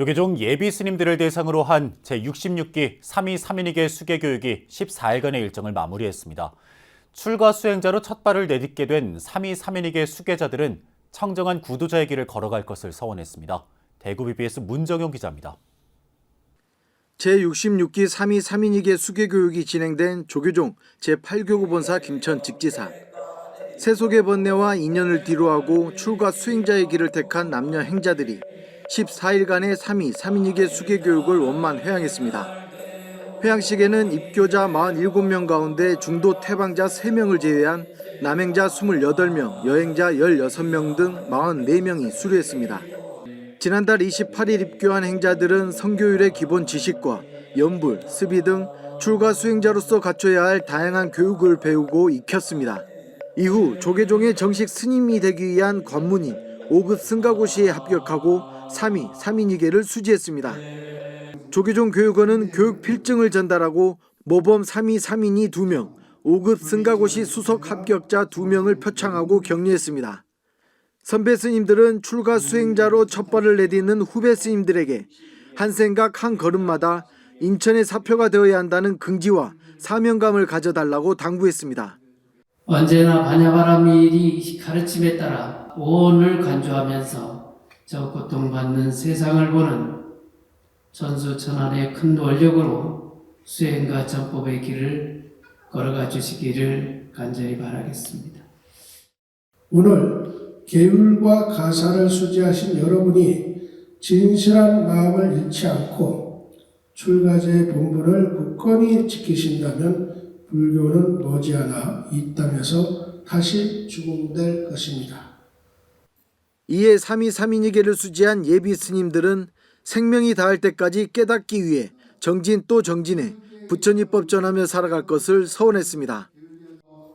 조계종 예비 스님들을 대상으로 한 제66기 3위 3인에게 수계 교육이 14일간의 일정을 마무리했습니다. 출가 수행자로 첫 발을 내딛게 된 3위 3인에게 수계자들은 청정한 구도자의 길을 걸어갈 것을 서원했습니다. 대구 BBS 문정용 기자입니다. 제66기 3위 3인에게 수계교육이 진행된 조교종 제8교구 본사 김천 직지사. 세속의 번뇌와 인연을 뒤로하고 출가 수행자의 길을 택한 남녀 행자들이 14일간의 3위 3인에게 수계교육을 원만 회양했습니다. 회양식에는 입교자 47명 가운데 중도 태방자 3명을 제외한 남행자 28명, 여행자 16명 등 44명이 수료했습니다. 지난달 28일 입교한 행자들은 성교율의 기본 지식과 연불, 스비 등 출가 수행자로서 갖춰야 할 다양한 교육을 배우고 익혔습니다. 이후 조계종의 정식 스님이 되기 위한 관문인 5급 승가고시에 합격하고 3위, 3인이계를 수지했습니다. 조계종 교육원은 교육 필증을 전달하고 모범 3위, 3인이 2명, 5급 승가고시 수석 합격자 2명을 표창하고 격려했습니다. 선배 스님들은 출가 수행자로 첫 발을 내딛는 후배 스님들에게 한 생각 한 걸음마다 인천의 사표가 되어야 한다는 긍지와 사명감을 가져달라고 당부했습니다. 언제나 반야바라밀이 가르침에 따라 오온을 간주하면서 저 고통받는 세상을 보는 전수천안의 큰 원력으로 수행과 전법의 길을 걸어가 주시기를 간절히 바라겠습니다. 오늘 계율과 가사를 수지하신 여러분이 진실한 마음을 잃지 않고 출가제의 본분을 굳건히 지키신다면 불교는 머지않아 이 땅에서 다시 죽음될 것입니다. 이에 3위 3인이계를 수지한 예비 스님들은 생명이 닿을 때까지 깨닫기 위해 정진 또 정진해 부처님법 전하며 살아갈 것을 서원했습니다.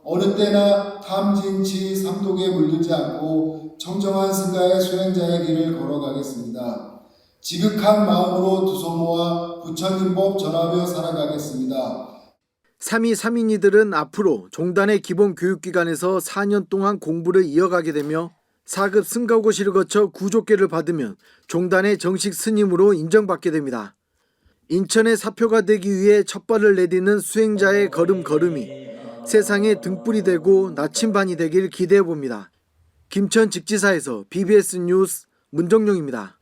어느 때나 탐진치 삼독에 물들지 않고 청정한 승가의 수행자의 길을 걸어가겠습니다. 지극한 마음으로 두 손 모아 부처님법 전하며 살아가겠습니다. 3위 3인이들은 앞으로 종단의 기본 교육기관에서 4년 동안 공부를 이어가게 되며 4급 승가고시를 거쳐 구족계를 받으면 종단의 정식 스님으로 인정받게 됩니다. 인천의 사표가 되기 위해 첫 발을 내딛는 수행자의 걸음걸음이 세상에 등불이 되고 나침반이 되길 기대해 봅니다. 김천 직지사에서 BBS 뉴스 문정용입니다.